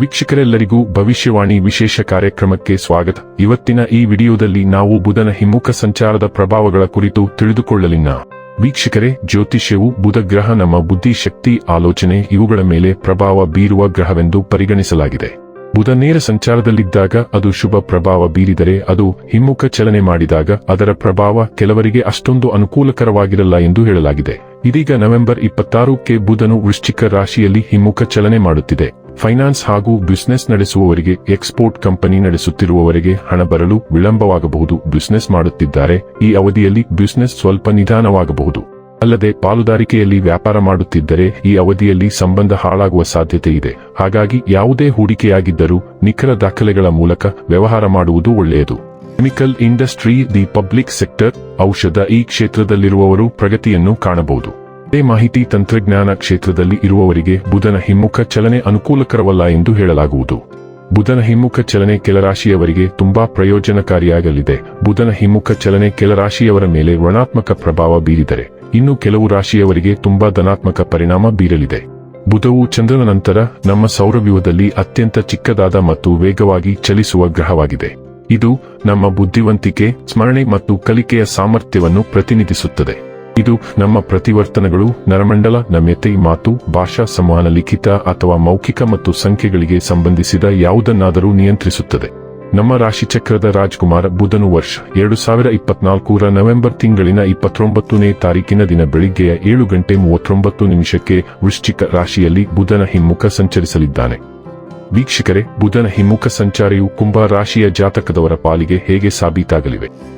ವೀಕ್ಷಕರೆಲ್ಲರಿಗೂ ಭವಿಷ್ಯವಾಣಿ ವಿಶೇಷ ಕಾರ್ಯಕ್ರಮಕ್ಕೆ ಸ್ವಾಗತ. ಇವತ್ತಿನ ಈ ವಿಡಿಯೋದಲ್ಲಿ ನಾವು ಬುಧನ ಹಿಮ್ಮುಖ ಸಂಚಾರದ ಪ್ರಭಾವಗಳ ಕುರಿತು ತಿಳಿದುಕೊಳ್ಳಲಿನ ವೀಕ್ಷಕರೇ, ಜ್ಯೋತಿಷ್ಯವು ಬುಧ ಗ್ರಹ, ನಮ್ಮ ಬುದ್ಧಿ, ಶಕ್ತಿ, ಆಲೋಚನೆ ಇವುಗಳ ಮೇಲೆ ಪ್ರಭಾವ ಬೀರುವ ಗ್ರಹವೆಂದು ಪರಿಗಣಿಸಲಾಗಿದೆ. ಬುಧ ನೇರ ಸಂಚಾರದಲ್ಲಿದ್ದಾಗ ಅದು ಶುಭ ಪ್ರಭಾವ ಬೀರಿದರೆ ಅದು ಹಿಮ್ಮುಖ ಚಲನೆ ಮಾಡಿದಾಗ ಅದರ ಪ್ರಭಾವ ಕೆಲವರಿಗೆ ಅಷ್ಟೊಂದು ಅನುಕೂಲಕರವಾಗಿರಲ್ಲ ಎಂದು ಹೇಳಲಾಗಿದೆ. ಇದೀಗ ನವೆಂಬರ್ ಇಪ್ಪತ್ತಾರಕ್ಕೆ ಬುಧನು ವೃಶ್ಚಿಕ ರಾಶಿಯಲ್ಲಿ ಹಿಮ್ಮುಖ ಚಲನೆ ಮಾಡುತ್ತಿದೆ. ಫೈನಾನ್ಸ್ ಹಾಗೂ ಬಿಸಿನೆಸ್ ನಡೆಸುವವರಿಗೆ, ಎಕ್ಸ್ಪೋರ್ಟ್ ಕಂಪನಿ ನಡೆಸುತ್ತಿರುವವರಿಗೆ ಹಣ ಬರಲು ವಿಳಂಬವಾಗಬಹುದು. ಬಿಸಿನೆಸ್ ಮಾಡುತ್ತಿದ್ದಾರೆ. ಈ ಅವಧಿಯಲ್ಲಿ ಬಿಸಿನೆಸ್ ಸ್ವಲ್ಪ ನಿಧಾನವಾಗಬಹುದು. ಅಲ್ಲದೆ ಪಾಲುದಾರಿಕೆಯಲ್ಲಿ ವ್ಯಾಪಾರ ಮಾಡುತ್ತಿದ್ದರೆ ಈ ಅವಧಿಯಲ್ಲಿ ಸಂಬಂಧ ಹಾಳಾಗುವ ಸಾಧ್ಯತೆ ಇದೆ. ಹಾಗಾಗಿ ಯಾವುದೇ ಹೂಡಿಕೆಯಾಗಿದ್ದರೂ ನಿಖರ ದಾಖಲೆಗಳ ಮೂಲಕ ವ್ಯವಹಾರ ಮಾಡುವುದು ಒಳ್ಳೆಯದು. Chemical industry, the public sector, ಔಷಧ ಈ ಕ್ಷೇತ್ರದಲ್ಲಿರುವವರು ಪ್ರಗತಿಯನ್ನು ಕಾಣಬಹುದು. ಅದೇ ಮಾಹಿತಿ ತಂತ್ರಜ್ಞಾನ ಕ್ಷೇತ್ರದಲ್ಲಿ ಇರುವವರಿಗೆ ಬುಧನ ಹಿಮ್ಮುಖ ಚಲನೆ ಅನುಕೂಲಕರವಲ್ಲ ಎಂದು ಹೇಳಲಾಗುವುದು. ಬುಧನ ಹಿಮ್ಮುಖ ಚಲನೆ ಕೆಲ ರಾಶಿಯವರಿಗೆ ತುಂಬಾ ಪ್ರಯೋಜನಕಾರಿಯಾಗಲಿದೆ. ಬುಧನ ಹಿಮ್ಮುಖ ಚಲನೆ ಕೆಲ ರಾಶಿಯವರ ಮೇಲೆ ಋಣಾತ್ಮಕ ಪ್ರಭಾವ ಬೀರಿದರೆ ಇನ್ನು ಕೆಲವು ರಾಶಿಯವರಿಗೆ ತುಂಬಾ ಧನಾತ್ಮಕ ಪರಿಣಾಮ ಬೀರಲಿದೆ. ಬುಧವು ಚಂದ್ರನ ನಂತರ ನಮ್ಮ ಸೌರವ್ಯೂಹದಲ್ಲಿ ಅತ್ಯಂತ ಚಿಕ್ಕದಾದ ಮತ್ತು ವೇಗವಾಗಿ ಚಲಿಸುವ ಗ್ರಹವಾಗಿದೆ. ಇದು ನಮ್ಮ ಬುದ್ಧಿವಂತಿಕೆ, ಸ್ಮರಣೆ ಮತ್ತು ಕಲಿಕೆಯ ಸಾಮರ್ಥ್ಯವನ್ನು ಪ್ರತಿನಿಧಿಸುತ್ತದೆ. ಇದು ನಮ್ಮ ಪ್ರತಿವರ್ತನಗಳು, ನರಮಂಡಲ, ನಮ್ಯತೆ ಮಾತು, ಭಾಷಾ ಸಂವಹನ ಲಿಖಿತ ಅಥವಾ ಮೌಖಿಕ ಮತ್ತು ಸಂಖ್ಯೆಗಳಿಗೆ ಸಂಬಂಧಿಸಿದ ಯಾವುದನ್ನಾದರೂ ನಿಯಂತ್ರಿಸುತ್ತದೆ. ನಮ್ಮ ರಾಶಿಚಕ್ರದ ರಾಜ್ಕುಮಾರ ಬುಧನು ವರ್ಷ ಎರಡು ಸಾವಿರ ಇಪ್ಪತ್ನಾಲ್ಕರ ನವೆಂಬರ್ ತಿಂಗಳಿನ ಇಪ್ಪತ್ತೊಂಬತ್ತನೇ ತಾರೀಕಿನ ದಿನ ಬೆಳಿಗ್ಗೆಯ ಏಳು ಗಂಟೆ ಮೂವತ್ತೊಂಬತ್ತು ನಿಮಿಷಕ್ಕೆ ವೃಶ್ಚಿಕ ರಾಶಿಯಲ್ಲಿ ಬುಧನ ಹಿಮ್ಮುಖ ಸಂಚರಿಸಲಿದ್ದಾನೆ. ವೀಕ್ಷಕರೇ, ಬುಧನ ಹಿಮ್ಮುಖ ಸಂಚಾರಿಯು ಕುಂಭ ರಾಶಿಯ ಜಾತಕದವರ ಪಾಲಿಗೆ ಹೇಗೆ ಸಾಬೀತಾಗಲಿವೆ?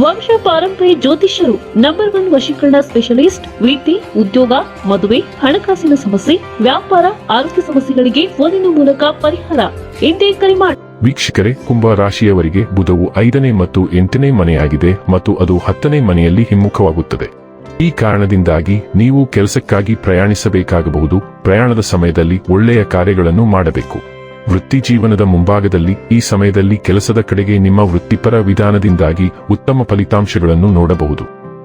ವಂಶ ಪಾರಂಪರ್ಯ ಜ್ಯೋತಿಷ್ಯರು ನಂಬರ್ ಒನ್ ವಶೀಕರಣ ಸ್ಪೆಷಲಿಸ್ಟ್ ವೃತ್ತಿ ಉದ್ಯೋಗ, ಮದುವೆ, ಹಣಕಾಸಿನ ಸಮಸ್ಯೆ, ವ್ಯಾಪಾರ, ಆರೋಗ್ಯ ಸಮಸ್ಯೆಗಳಿಗೆ ಫೋನಿನ ಮೂಲಕ ಪರಿಹಾರ. ಎಂದೇ ಕರೆ ಮಾಡಿ ವೀಕ್ಷಕರೇ, ಕುಂಭ ರಾಶಿಯವರಿಗೆ ಬುಧವು ಐದನೇ ಮತ್ತು ಎಂಟನೇ ಮನೆಯಾಗಿದೆ ಮತ್ತು ಅದು ಹತ್ತನೇ ಮನೆಯಲ್ಲಿ ಹಿಮ್ಮುಖವಾಗುತ್ತದೆ. ಈ ಕಾರಣದಿಂದಾಗಿ ನೀವು ಕೆಲಸಕ್ಕಾಗಿ ಪ್ರಯಾಣಿಸಬೇಕಾಗಬಹುದು. ಪ್ರಯಾಣದ ಸಮಯದಲ್ಲಿ ಒಳ್ಳೆಯ ಕಾರ್ಯಗಳನ್ನು ಮಾಡಬೇಕು. ವೃತ್ತಿ ಜೀವನದ ಮುಂಭಾಗದಲ್ಲಿ ಈ ಸಮಯದಲ್ಲಿ ಕೆಲಸದ ಕಡೆಗೆ ನಿಮ್ಮ ವೃತ್ತಿಪರ ವಿಧಾನದಿಂದಾಗಿ ಉತ್ತಮ ಫಲಿತಾಂಶಗಳನ್ನು ನೋಡಬಹುದು.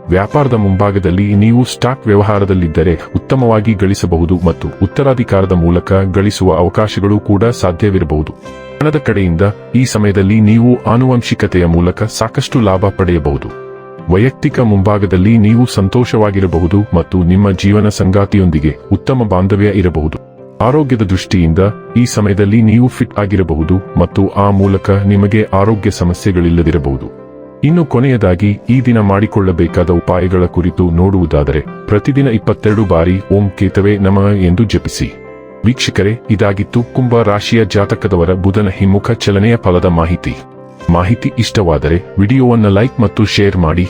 ವ್ಯಾಪಾರದ ಮುಂಭಾಗದಲ್ಲಿ ನೀವು ಸ್ಟಾಕ್ ವ್ಯವಹಾರದಲ್ಲಿದ್ದರೆ ಉತ್ತಮವಾಗಿ ಗಳಿಸಬಹುದು ಮತ್ತು ಉತ್ತರಾಧಿಕಾರದ ಮೂಲಕ ಗಳಿಸುವ ಅವಕಾಶಗಳು ಕೂಡ ಸಾಧ್ಯವಿರಬಹುದು. ಹಣದ ಕಡೆಯಿಂದ ಈ ಸಮಯದಲ್ಲಿ ನೀವು ಆನುವಂಶಿಕತೆಯ ಮೂಲಕ ಸಾಕಷ್ಟು ಲಾಭ ಪಡೆಯಬಹುದು. ವೈಯಕ್ತಿಕ ಮುಂಭಾಗದಲ್ಲಿ ನೀವು ಸಂತೋಷವಾಗಿರಬಹುದು ಮತ್ತು ನಿಮ್ಮ ಜೀವನ ಸಂಗಾತಿಯೊಂದಿಗೆ ಉತ್ತಮ ಬಾಂಧವ್ಯ ಇರಬಹುದು. ಆರೋಗ್ಯದ ದೃಷ್ಟಿಯಿಂದ ಈ ಸಮಯದಲ್ಲಿ ನೀವು ಫಿಟ್ ಆಗಿರಬಹುದು ಮತ್ತು ಆ ಮೂಲಕ ನಿಮಗೆ ಆರೋಗ್ಯ ಸಮಸ್ಯೆಗಳಿಲ್ಲದಿರಬಹುದು. ಇನ್ನು ಕೊನೆಯದಾಗಿ, ಈ ದಿನ ಮಾಡಿಕೊಳ್ಳಬೇಕಾದ ಉಪಾಯಗಳ ಕುರಿತು ನೋಡುವುದಾದರೆ, ಪ್ರತಿದಿನ ಇಪ್ಪತ್ತೆರಡು ಬಾರಿ ಓಂ ಕೇತವೇ ನಮ ಎಂದು ಜಪಿಸಿ. ವೀಕ್ಷಕರೇ, ಇದಾಗಿತ್ತು ಕುಂಭ ರಾಶಿಯ ಜಾತಕದವರ ಬುಧನ ಹಿಮ್ಮುಖ ಚಲನೆಯ ಫಲದ ಮಾಹಿತಿ. ಮಾಹಿತಿ ಇಷ್ಟವಾದರೆ, ವಿಡಿಯೋವನ್ನು ಲೈಕ್ ಮತ್ತು ಶೇರ್ ಮಾಡಿ.